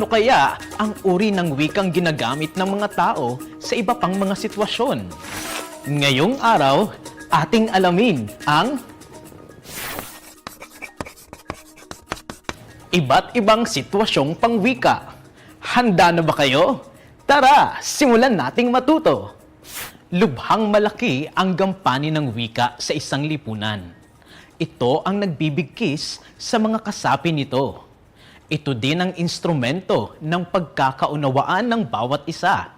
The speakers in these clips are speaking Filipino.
Ano kaya ang uri ng wikang ginagamit ng mga tao sa iba pang mga sitwasyon? Ngayong araw, ating alamin ang iba't ibang sitwasyong pangwika. Handa na ba kayo? Tara, simulan nating matuto. Lubhang malaki ang gampanin ng wika sa isang lipunan. Ito ang nagbibigkis sa mga kasapi nito. Ito din ang instrumento ng pagkakaunawaan ng bawat isa.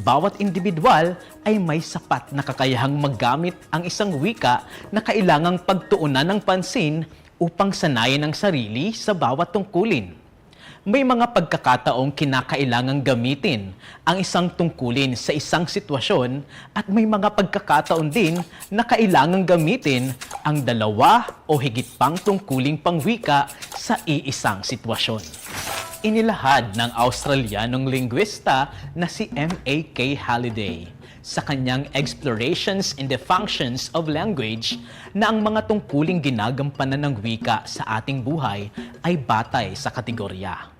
Bawat individual ay may sapat na kakayahang maggamit ang isang wika na kailangang pagtuunan ng pansin upang sanayin ang sarili sa bawat tungkulin. May mga pagkakataong kinakailangang gamitin ang isang tungkulin sa isang sitwasyon at may mga pagkakataon din na kailangang gamitin ang dalawa o higit pang tungkuling pangwika sa iisang sitwasyon. Inilahad ng Australianong linguista na si M.A.K. Halliday sa kanyang Explorations in the Functions of Language na ang mga tungkuling ginagampanan ng wika sa ating buhay ay batay sa kategorya.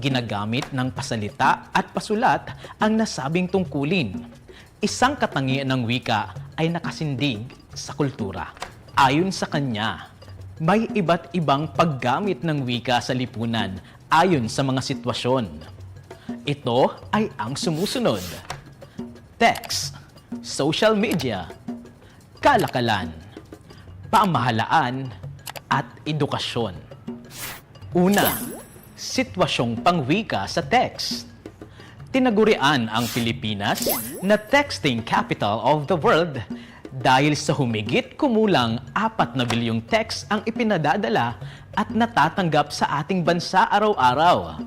Ginagamit ng pasalita at pasulat ang nasabing tungkulin. Isang katangian ng wika ay nakasindig sa kultura. Ayon sa kanya, may iba't ibang paggamit ng wika sa lipunan ayon sa mga sitwasyon. Ito ay ang sumusunod. Text, social media, kalakalan, pamahalaan, at edukasyon. Una, sitwasyong pangwika sa text. Tinagurian ang Pilipinas na texting capital of the world dahil sa humigit kumulang 4 na bilyong text ang ipinadadala at natatanggap sa ating bansa araw-araw.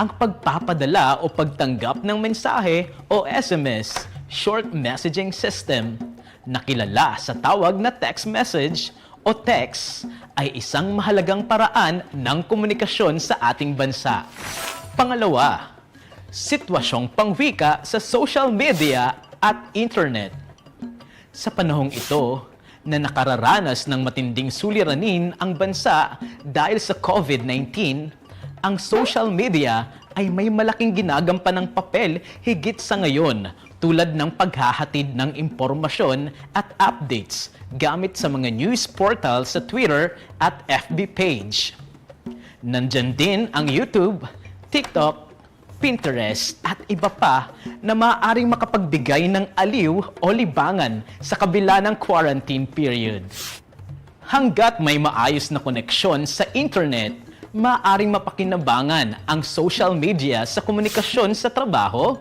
Ang pagpapadala o pagtanggap ng mensahe o SMS, Short Messaging System, na kilala sa tawag na text message o text ay isang mahalagang paraan ng komunikasyon sa ating bansa. Pangalawa, sitwasyong pangwika sa social media at internet. Sa panahong ito, na nakararanas ng matinding suliranin ang bansa dahil sa COVID-19, ang social media ay may malaking ginagampan ng papel higit sa ngayon tulad ng paghahatid ng impormasyon at updates gamit sa mga news portal sa Twitter at FB page. Nandyan din ang YouTube, TikTok, Pinterest at iba pa na maaaring makapagbigay ng aliw o libangan sa kabila ng quarantine period. Hanggat may maayos na koneksyon sa internet, maaaring mapakinabangan ang social media sa komunikasyon sa trabaho,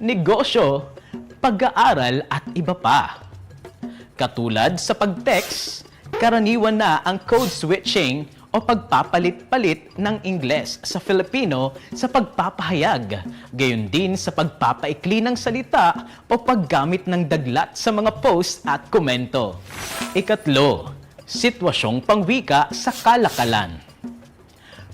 negosyo, pag-aaral at iba pa. Katulad sa pag-text, karaniwan na ang code switching o pagpapalit-palit ng Ingles sa Filipino sa pagpapahayag, gayon din sa pagpapaikli ng salita o paggamit ng daglat sa mga post at komento. Ikatlo, sitwasyong pangwika sa kalakalan.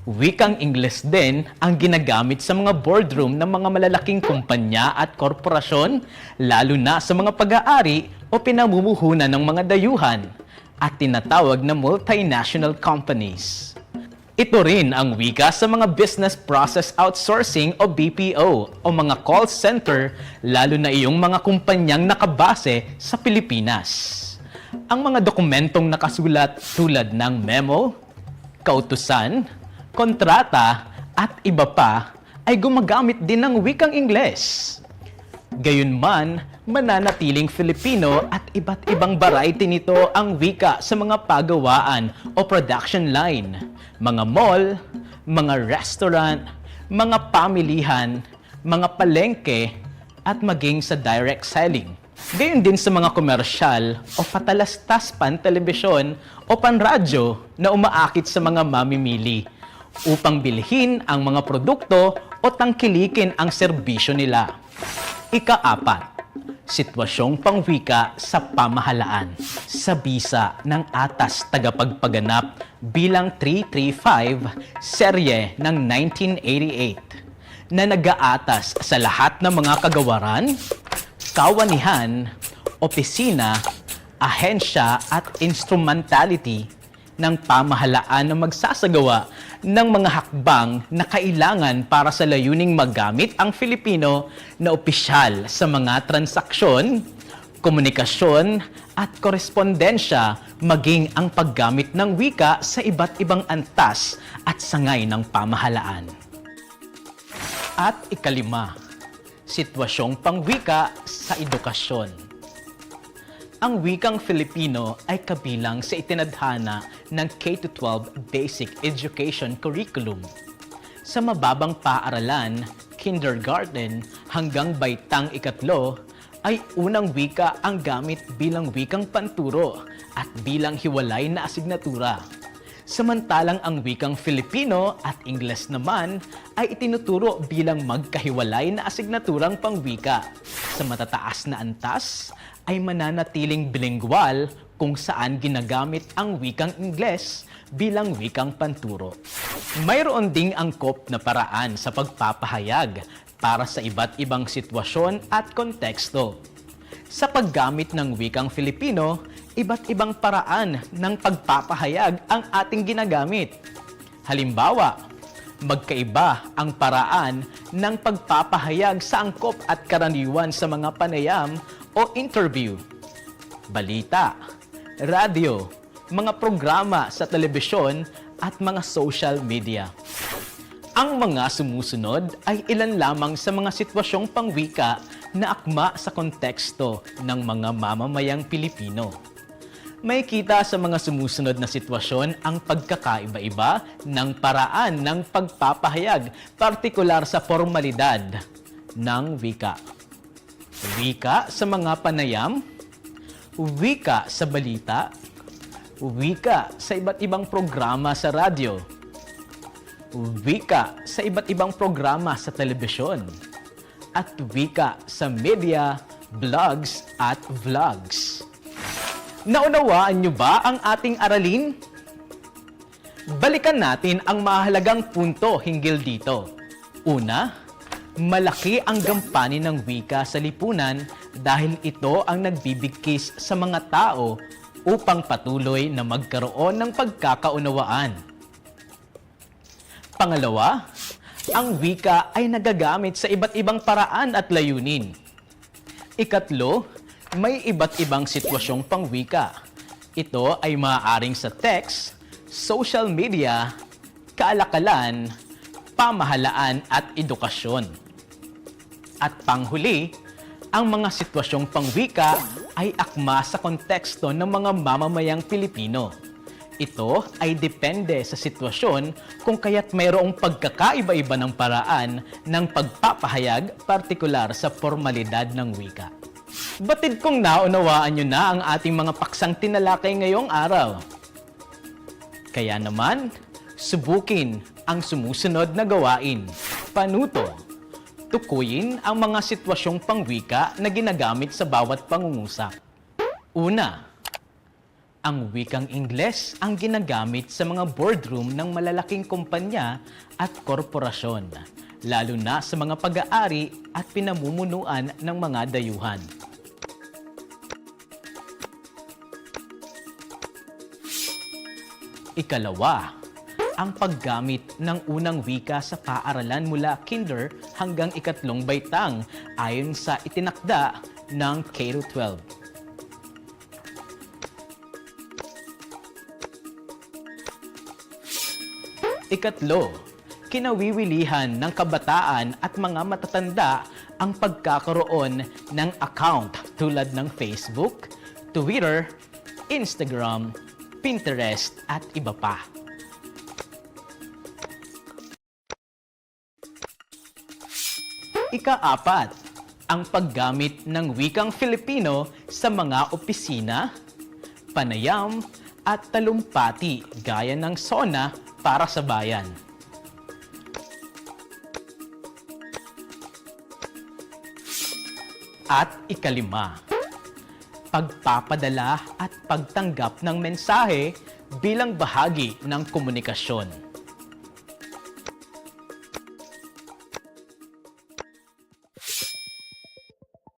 Wikang Ingles din ang ginagamit sa mga boardroom ng mga malalaking kumpanya at korporasyon, lalo na sa mga pag-aari o pinamumuhunan ng mga dayuhan at tinatawag na multinational companies. Ito rin ang wika sa mga business process outsourcing o BPO o mga call center lalo na iyong mga kumpanyang nakabase sa Pilipinas. Ang mga dokumentong nakasulat tulad ng memo, kautusan, kontrata at iba pa ay gumagamit din ng wikang Ingles. Gayunman, mananatiling Filipino at iba't ibang variety nito ang wika sa mga pagawaan o production line, mga mall, mga restaurant, mga pamilihan, mga palengke, at maging sa direct selling. Gayon din sa mga komersyal o patalastas pan telebisyon o panradyo na umaakit sa mga mamimili upang bilhin ang mga produkto o tangkilikin ang serbisyo nila. Ikaapat, sitwasyong pangwika sa pamahalaan sa bisa ng Atas Tagapagpaganap bilang 335 serye ng 1988 na nag-aatas sa lahat ng mga kagawaran, kawanihan, opisina, ahensya at instrumentality ng pamahalaan na magsasagawa ng mga hakbang na kailangan para sa layuning magamit ang Filipino na opisyal sa mga transaksyon, komunikasyon at korespondensya maging ang paggamit ng wika sa iba't ibang antas at sangay ng pamahalaan. At ikalima, sitwasyong pangwika sa edukasyon. Ang wikang Filipino ay kabilang sa itinadhana ng K-12 Basic Education Curriculum. Sa mababang paaralan, kindergarten hanggang baitang ikatlo, ay unang wika ang gamit bilang wikang panturo at bilang hiwalay na asignatura. Samantalang ang wikang Filipino at Ingles naman ay itinuturo bilang magkahiwalay na asignaturang pangwika. Sa matataas na antas ay mananatiling bilingual kung saan ginagamit ang wikang Ingles bilang wikang panturo. Mayroon ding angkop na paraan sa pagpapahayag para sa iba't ibang sitwasyon at konteksto. Sa paggamit ng wikang Filipino, iba't ibang paraan ng pagpapahayag ang ating ginagamit. Halimbawa, magkaiba ang paraan ng pagpapahayag sa angkop at karaniwan sa mga panayam o interview, balita, radyo, mga programa sa telebisyon at mga social media. Ang mga sumusunod ay ilan lamang sa mga sitwasyong pangwika na akma sa konteksto ng mga mamamayang Pilipino. May kita sa mga sumusunod na sitwasyon ang pagkakaiba-iba ng paraan ng pagpapahayag, partikular sa formalidad ng wika. Wika sa mga panayam, wika sa balita, wika sa iba't ibang programa sa radyo, wika sa iba't ibang programa sa telebisyon, at wika sa media, blogs at vlogs. Naunawaan niyo ba ang ating aralin? Balikan natin ang mahalagang punto hinggil dito. Una, malaki ang gampanin ng wika sa lipunan dahil ito ang nagbibigkis sa mga tao upang patuloy na magkaroon ng pagkakaunawaan. Pangalawa, ang wika ay nagagamit sa iba't ibang paraan at layunin. Ikatlo, may iba't ibang sitwasyong pangwika. Ito ay maaaring sa text, social media, kaalakalan, pamahalaan at edukasyon. At panghuli, ang mga sitwasyong pangwika ay akma sa konteksto ng mga mamamayang Pilipino. Ito ay depende sa sitwasyon kung kaya't mayroong pagkakaiba-iba ng paraan ng pagpapahayag partikular sa formalidad ng wika. Batid kong naunawaan nyo na ang ating mga paksang tinalakay ngayong araw. Kaya naman, subukin ang sumusunod na gawain. Panuto. Tukuyin ang mga sitwasyong pangwika na ginagamit sa bawat pangungusap. Una, ang wikang Ingles ang ginagamit sa mga boardroom ng malalaking kumpanya at korporasyon, lalo na sa mga pag-aari at pinamumunuan ng mga dayuhan. Ikalawa, ang paggamit ng unang wika sa paaralan mula kinder hanggang ikatlong baitang ayon sa itinakda ng K-12. Ikatlo, kinawiwilihan ng kabataan at mga matatanda ang pagkakaroon ng account tulad ng Facebook, Twitter, Instagram, Pinterest at iba pa. Ika-apat, ang paggamit ng wikang Filipino sa mga opisina, panayam, at talumpati gaya ng SONA para sa bayan. At ikalima, pagpapadala at pagtanggap ng mensahe bilang bahagi ng komunikasyon.